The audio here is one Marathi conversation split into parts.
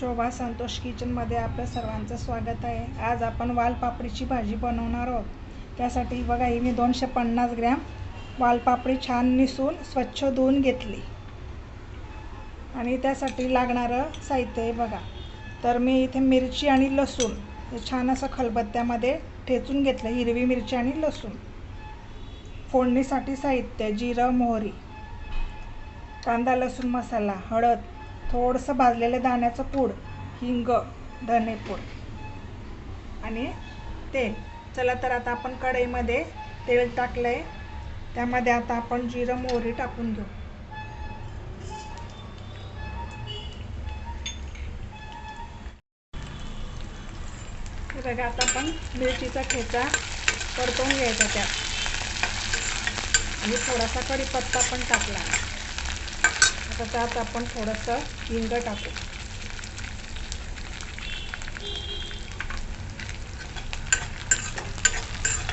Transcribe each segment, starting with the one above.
शोभा संतोष किचनमध्ये आपलं सर्वांचं स्वागत आहे. आज आपण वालपापडीची भाजी बनवणार आहोत. त्यासाठी बघा ही मी दोनशे पन्नास ग्रॅम वालपापडी छान निसून स्वच्छ धुवून घेतली. आणि त्यासाठी लागणारं साहित्य आहे बघा. तर मी इथे मिरची आणि लसूण हे छान असं खलबत्त्यामध्ये ठेचून घेतलं हिरवी मिरची आणि लसूण. फोडणीसाठी साहित्य जिरं मोहरी कांदा लसूण मसाला हळद थोडंसं भाजलेलं दाण्याचं पूड हिंग धनेपूड आणि तेल. चला तर आता आपण कढईमध्ये तेल टाकलं आहे त्यामध्ये आता आपण जिरं मोहरी टाकून घेऊ. बघा आता आपण मिरचीचा ठेचा परतवून घ्यायचा त्यात. आणि थोडासा कढीपत्ता पण टाकला. आता त्यात आपण थोडंसं हिंग टाकू.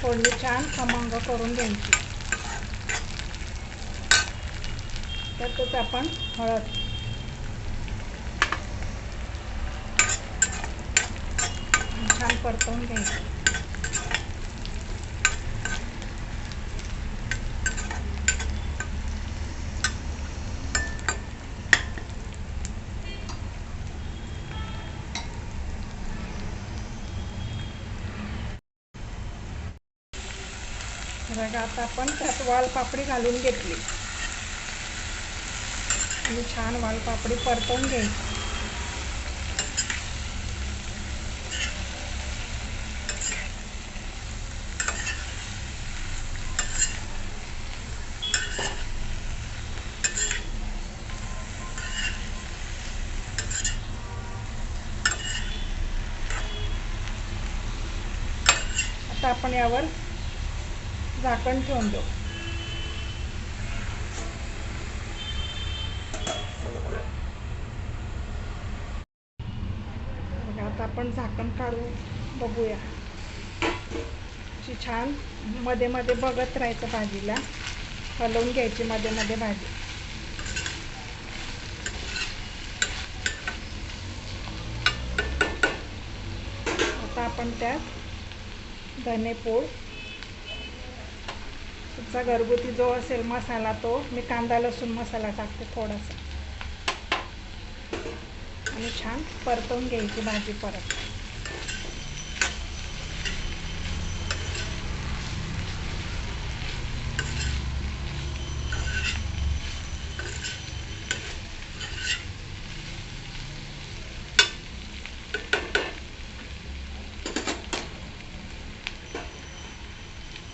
फोडणी छान खमंग करून घ्यायची. त्यातच आपण हळद. छान परतवून घ्यायची. बघा आता आपण त्यात वालपापडी घालून घेतली. आणि छान वालपापडी परतवून घ्यायची. आता आपण यावर झाकण ठेवून देऊ. आता आपण झाकण काढू बघूया. अशी छानमध्ये मध्ये बघत राहायचं भाजीला. हलवून घ्यायची मध्ये मध्ये भाजी. आता आपण त्यात धनेपूड आमचा घरगुती जो असेल मसाला तो मी कांदा लसूण मसाला टाकते थोडासा. आणि छान परतवून घ्यायची भाजी परत.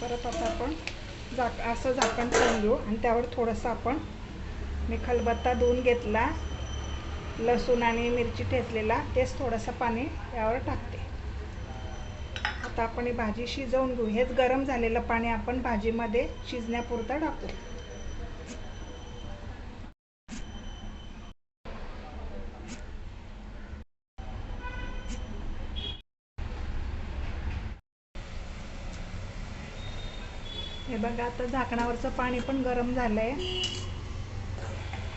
परत आता आपण झाक असं झाकण ठेवून घेऊ आणि त्यावर थोडंसं आपण मी खलबत्ता धुवून घेतला. लसूण आणि मिरची ठेचलेला. तेच थोडंसं पाणी यावर टाकते. आता आपण ही भाजी शिजवून घेऊ. हेच गरम झालेलं पाणी आपण भाजीमध्ये शिजण्यापुरतं टाकू. हे बघा आता झाकणावरचं पाणी पण गरम झालं आहे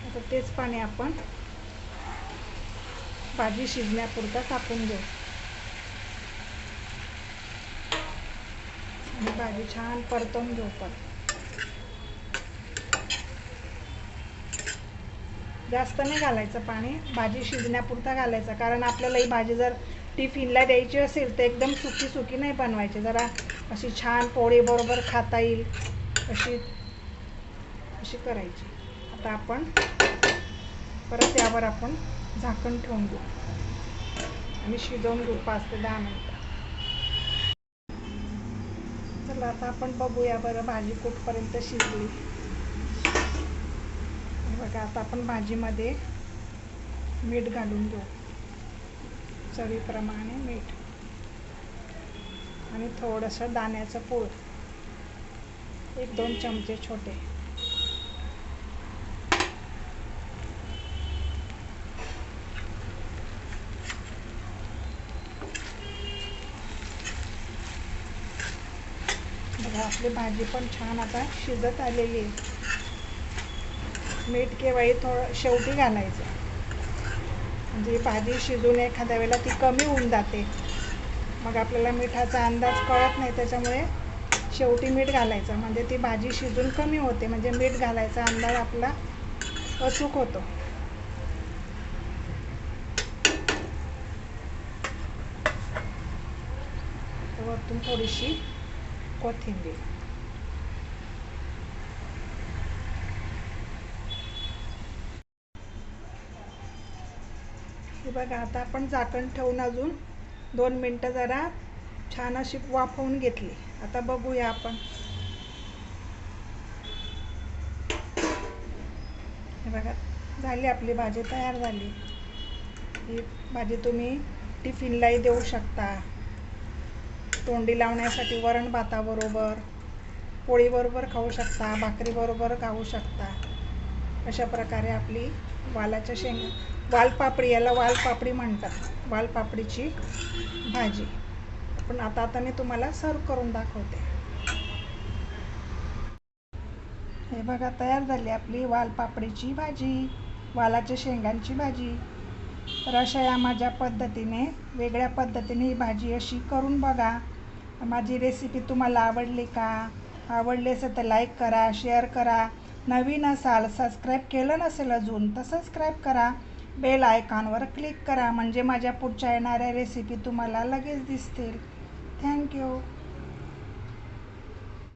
आता तेच पाणी आपण भाजी शिजण्यापुरता टाकून घेऊ. आणि भाजी छान परतवून घेऊ पण जास्त नाही घालायचं पाणी भाजी शिजण्यापुरता घालायचं. कारण आपल्याला ही भाजी जर टिफिनला द्यायची असेल तर एकदम सुकी सुकी नाही बनवायची. जरा अशी छान पोळीबरोबर खाता येईल. अशी अशी करायची. आता आपण परत यावर आपण झाकण ठेवून घेऊ. आणि शिजवून घेऊ पाच ते दहा मिनटं. चला आता आपण बघूया बरं भाजी कुठपर्यंत शिजली. बघा आता आपण भाजीमध्ये मीठ घालून घेऊ. चवीप्रमाणे मीठ. आणि थोडंसं दाण्याचं पूळ एक दोन चमचे छोटे. बघा आपली भाजी पण छान आता शिजत आलेली आहे. मीठ केव्हाही थोडं शेवटी घालायचं. म्हणजे भाजी शिजून एखाद्या वेळेला ती कमी होऊन जाते. मग आपल्याला मिठाचा अंदाज कळत नाही त्याच्यामुळे शेवटी मीठ घालायचं. म्हणजे ती भाजी शिजून कमी होते म्हणजे मीठ घालायचा अंदाज आपला अचूक होतो. वरतून थोडीशी कोथिंबीर. हे बघा आता आपण झाकण ठेवून अजून दोन मिनटं जरा छान अशी वाफवून घेतली. आता बघूया आपण. हे बघा झाली आपली भाजी तयार झाली. ही भाजी तुम्ही टिफिनलाही देऊ शकता. तोंडी लावण्यासाठी वरण भाताबरोबर पोळीबरोबर खाऊ शकता भाकरीबरोबर खाऊ शकता. अशा प्रकारे आपली वालाच्या शेंगा वालपापडी याला वालपापडी म्हणतात. वालपापडीची भाजी. पण आता आता मी तुम्हाला सर्व करून दाखवते. हे बघा तयार झाली आपली वालपापडीची भाजी वालाच्या शेंगांची भाजी. तर अशा या माझ्या पद्धतीने वेगळ्या पद्धतीने ही भाजी अशी करून बघा. माझी रेसिपी तुम्हाला आवडली का? आवडली असेल तर लाईक करा शेअर करा. नवीन असाल सबस्क्राईब केलं नसेल अजून तर सबस्क्राईब करा. बेल आयकॉनवर क्लिक करा म्हणजे माझ्या पुढच्या येणाऱ्या रेसिपी तुम्हाला लगेच दिसतील. थँक्यू